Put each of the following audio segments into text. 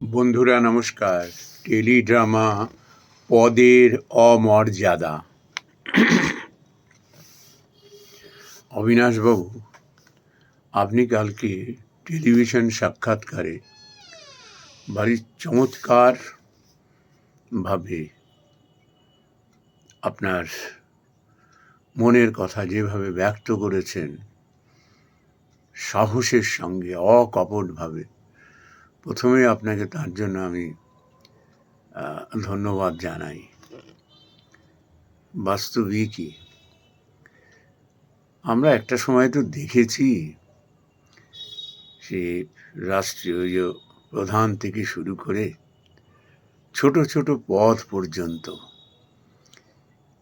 বন্ধুরা, নমস্কার। টেলিড্রামা পদের অমর্যাদা। অবিনাশবাবু, আপনি কালকে টেলিভিশন সাক্ষাৎকারে ভারী চমৎকার ভাবে আপনার মনের কথা যেভাবে ব্যক্ত করেছেন, সাহসের সঙ্গে অকপটভাবে প্রথমে আপনাকে তার জন্য আমি ধন্যবাদ জানাই। বাস্তবিকই আমরা একটা সময় তো দেখেছি সে রাষ্ট্রীয় প্রধান থেকে শুরু করে ছোট ছোট পথ পর্যন্ত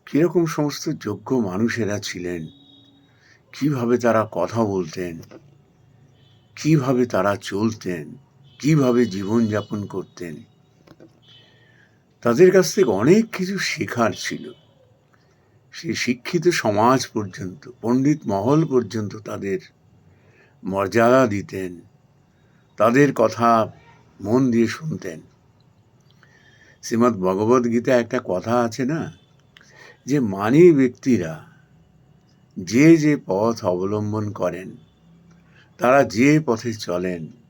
কীরকম সমস্ত যোগ্য মানুষেরা ছিলেন, কীভাবে তারা কথা বলতেন, কীভাবে তারা চলতেন কীভাবে জীবনযাপন করতেন? তাদের কাছ থেকে অনেক কিছু শেখার ছিল। সে শিক্ষিত সমাজ পর্যন্ত, পণ্ডিত মহল পর্যন্ত তাদের মর্যাদা দিতেন, তাদের কথা মন দিয়ে শুনতেন। শ্রীমৎ ভগবদ গীতা একটা কথা আছে না? যে মানি ব্যক্তিরা যে যে পথ অবলম্বন করেন, তারা যে পথে চলেন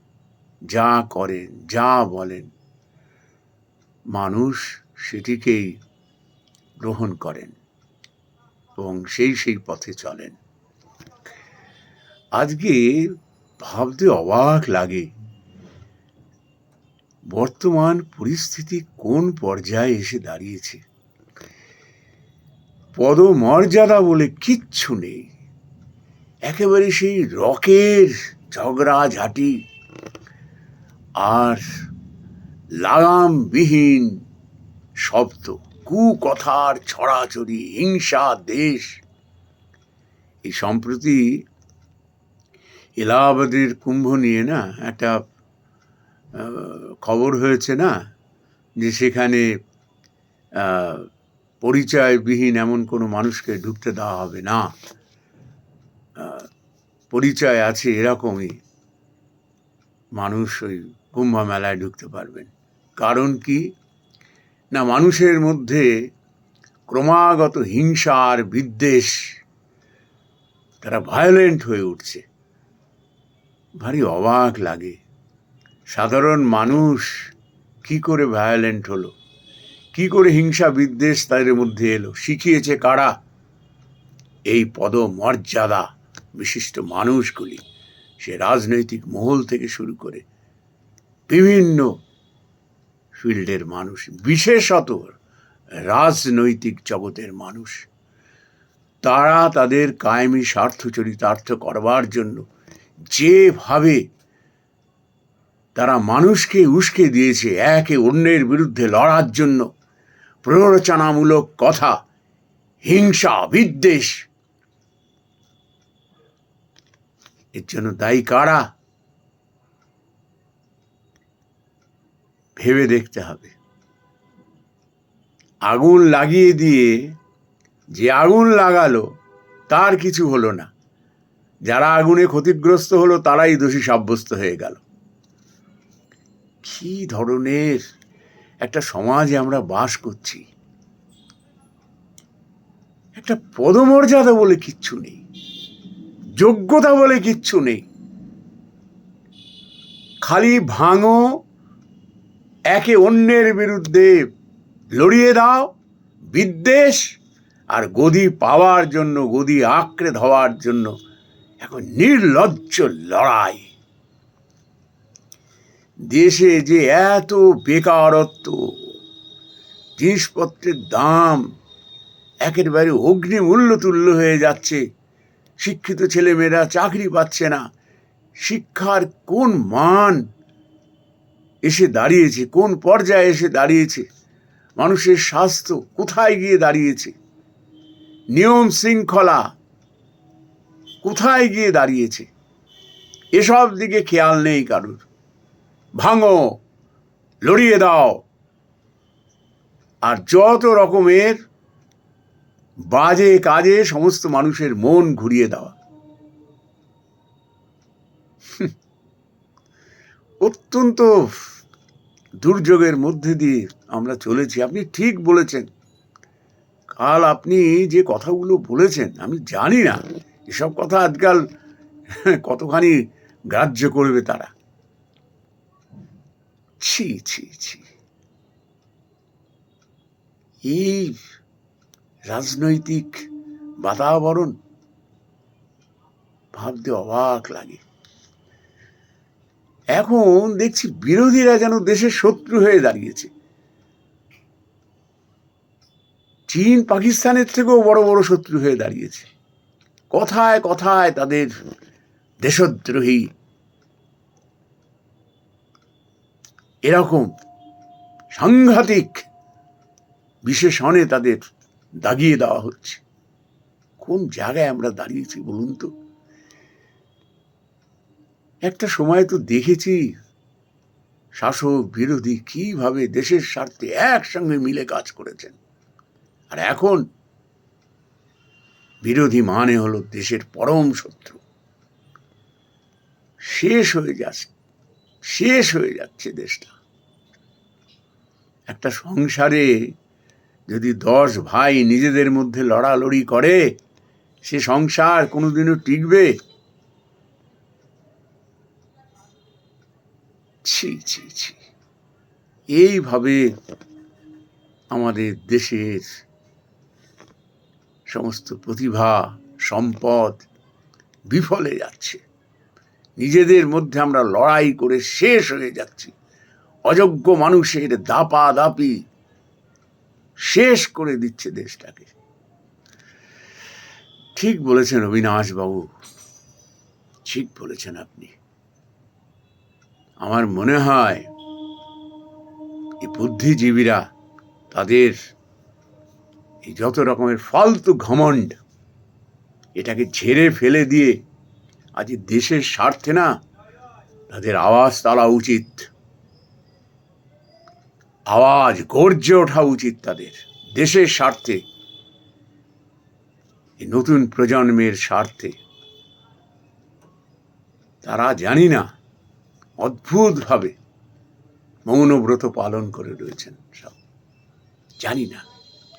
যা করেন, যা বলেন, মানুষ সেটিকেই গ্রহণ করেন এবং সেই সেই পথে চলেন। আজকে ভাবতে অবাক লাগে, বর্তমান পরিস্থিতি কোন পর্যায়ে এসে দাঁড়িয়েছে? পদমর্যাদা বলে কিচ্ছু নেই। একেবারে সেই রকের ঝগড়াঝাটি আর লাগামবিহীন শব্দ, কুকথার ছড়াছড়ি, হিংসা, দেশ। এই সম্প্রতি এলাহাবাদের কুম্ভ নিয়ে না একটা খবর হয়েছে না? যে সেখানে পরিচয়বিহীন এমন কোনো মানুষকে ঢুকতে দেওয়া হবে না। পরিচয় আছে এরকমই। মানুষ ওই কুম্ভ মেলায় ঢুকতে পারবেন। কারণ কি? না, মানুষের মধ্যে ক্রমাগত হিংসা আর বিদ্বেষ তারা ভায়োলেন্ট হয়ে উঠছে। ভারী অবাক লাগে। সাধারণ মানুষ কি করে ভায়োলেন্ট হলো? কি করে হিংসা, বিদ্বেষ তাদের মধ্যে এলো? শিখিয়েছে কারা? এই পদমর্যাদা বিশিষ্ট মানুষগুলি। সে রাজনৈতিক মহল থেকে শুরু করে বিভিন্ন ফিল্ডের মানুষ, বিশেষত রাজনৈতিক জগতের মানুষ, তারা তাদের কায়েমি স্বার্থ চরিতার্থ করবার জন্য যেভাবে তারা মানুষকে উস্কে দিয়েছে একে অন্যের বিরুদ্ধে লড়ার জন্য, প্ররোচনামূলক কথা, হিংসা, বিদ্বেষ, এর জন্য দায়ী কারা? ভেবে দেখতে হবে। আগুন লাগিয়ে দিয়ে যে আগুন লাগালো, তার কিছু হলো না। যারা আগুনে ক্ষতিগ্রস্ত হলো, তারাই দোষী সাব্যস্ত হয়ে গেল। কি ধরনের একটা সমাজে আমরা বাস করছি? একটা পদমর্যাদা বলে কিচ্ছু নেই। যোগ্যতা বলে কিচ্ছু নেই। খালি ভাঙো একে অন্যের বিরুদ্ধে লড়িয়ে দাও, বিদ্বেষ আর গদি পাওয়ার জন্য, গদি আঁকড়ে ধোয়ার জন্য। এখন নির্লজ্জ লড়াই। দেশে যে এত বেকারত্ব, জিনিসপত্রের দাম একেবারে অগ্নিমূল্য তুল্য হয়ে যাচ্ছে। শিক্ষিত ছেলেমেয়েরা চাকরি পাচ্ছে না। শিক্ষার কোন মান এসে দাঁড়িয়েছে, কোন পর্যায়ে এসে দাঁড়িয়েছে? মানুষের স্বাস্থ্য কোথায় গিয়ে দাঁড়িয়েছে? নিয়ম শৃঙ্খলা কোথায় গিয়ে দাঁড়িয়েছে? এসব দিকে খেয়াল নেই কারুর। ভাঙো, লড়িয়ে দাও। আর যত রকমের বাজে কাজে সমস্ত মানুষের মন ঘুরিয়ে দেওয়া। অত্যন্ত দুর্যোগের মধ্যে দিয়ে আমরা চলেছি। আপনি ঠিক বলেছেন। কাল আপনি যে কথাগুলো বলেছেন, আমি জানি না। এসব কথা আজকাল কতখানি গ্রাহ্য করবে তারা। ছি ছি ছি। এই রাজনৈতিক বাতাবরণ ভাবতে অবাক লাগে। এখন দেখছি বিরোধীরা যেন দেশের শত্রু হয়ে দাঁড়িয়েছে। চীন পাকিস্তানের থেকেও বড় বড় শত্রু হয়ে দাঁড়িয়েছে। কথায় কথায় তাদের দেশদ্রোহী। এরকম সাংঘাতিক বিশেষণে তাদের দাগিয়ে দেওয়া হচ্ছে। কোন জায়গায় আমরা দাঁড়িয়েছি বলুন তো? একটা সময় তো দেখেছি, শাসক বিরোধী কীভাবে দেশের স্বার্থে একসঙ্গে মিলে কাজ করেছেন। আর এখন বিরোধী মানে হলো দেশের পরম শত্রু। শেষ হয়ে যাচ্ছে, শেষ হয়ে যাচ্ছে দেশটা। একটা সংসারে যদি দশ ভাই নিজেদের মধ্যে লড়ালড়ি করে, সে সংসার কোনোদিনও টিকবে? ছি ছি ছি। এইভাবে আমাদের দেশের সমস্ত প্রতিভা, সম্পদ বিফলে যাচ্ছে। নিজেদের মধ্যে আমরা লড়াই করে শেষ হয়ে যাচ্ছি। অযোগ্য মানুষের দাপা দাপি শেষ করে দিচ্ছে দেশটাকে। ঠিক বলেছেন অবিনাশবাবু। ঠিক বলেছেন আপনি। আমার মনে হয় এই বুদ্ধিজীবীরা তাদের এই যত রকমের ফালতু ঘমণ্ড, এটাকে ঝেড়ে ফেলে দিয়ে আজ দেশের স্বার্থে না তাদের আওয়াজ তালা উচিত। আওয়াজ গর্জে ওঠা উচিত তাদের দেশের স্বার্থে, এই নতুন প্রজন্মের স্বার্থে। তারা জানি না অদ্ভুতভাবে মৌনব্রত পালন করে রয়েছেন সব। জানি না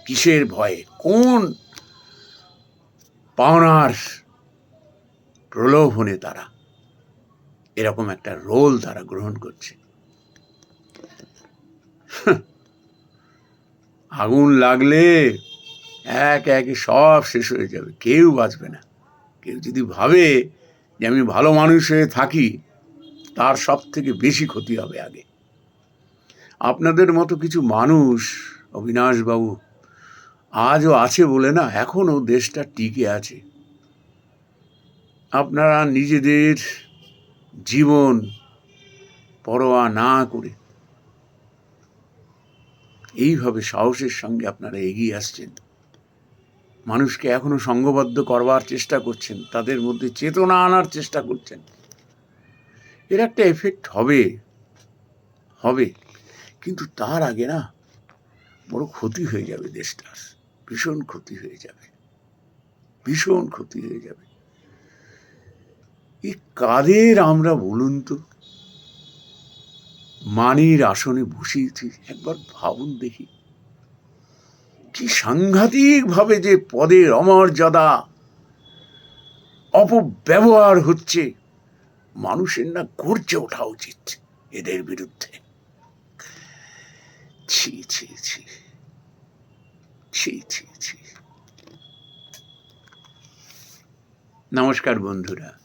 কিসের ভয়ে, কোন পাওনার প্রলোভনে তারা এরকম একটা রোল তারা গ্রহণ করছে। আগুন লাগলে এক একে সব শেষ হয়ে যাবে, কেউ বাঁচবে না। কেউ যদি ভাবে যে আমি ভালো মানুষ হয়ে থাকি তার সব থেকে বেশি ক্ষতি হবে আগে। আপনাদের মতো কিছু মানুষ, অবিনাশবাবু, আজও আছে বলে না, এখনও দেশটা টিকে আছে। আপনারা নিজেদের জীবন পরোয়া না করে এইভাবে সাহসের সঙ্গে আপনারা এগিয়ে আসছেন। মানুষকে এখনও সঙ্গবদ্ধ করবার চেষ্টা করছেন, তাদের মধ্যে চেতনা আনার চেষ্টা করছেন। এর একটা এফেক্ট হবে। হবে। কিন্তু তার আগে না, বড় ক্ষতি হয়ে যাবে দেশটার ভীষণ ক্ষতি হয়ে যাবে। ভীষণ ক্ষতি হয়ে যাবে। এই কাদের আমরা বলুন তো? মানির আসনে বসিয়েছি, একবার ভাবুন দেখি। কি সাংঘাতিক ভাবে যে পদের অমর্যাদা, অপব্যবহার হচ্ছে। মানুষের না গর্জে ওঠা উচিত এদের বিরুদ্ধে। ছি ছি ছি। ছি ছি ছি। নমস্কার বন্ধুরা।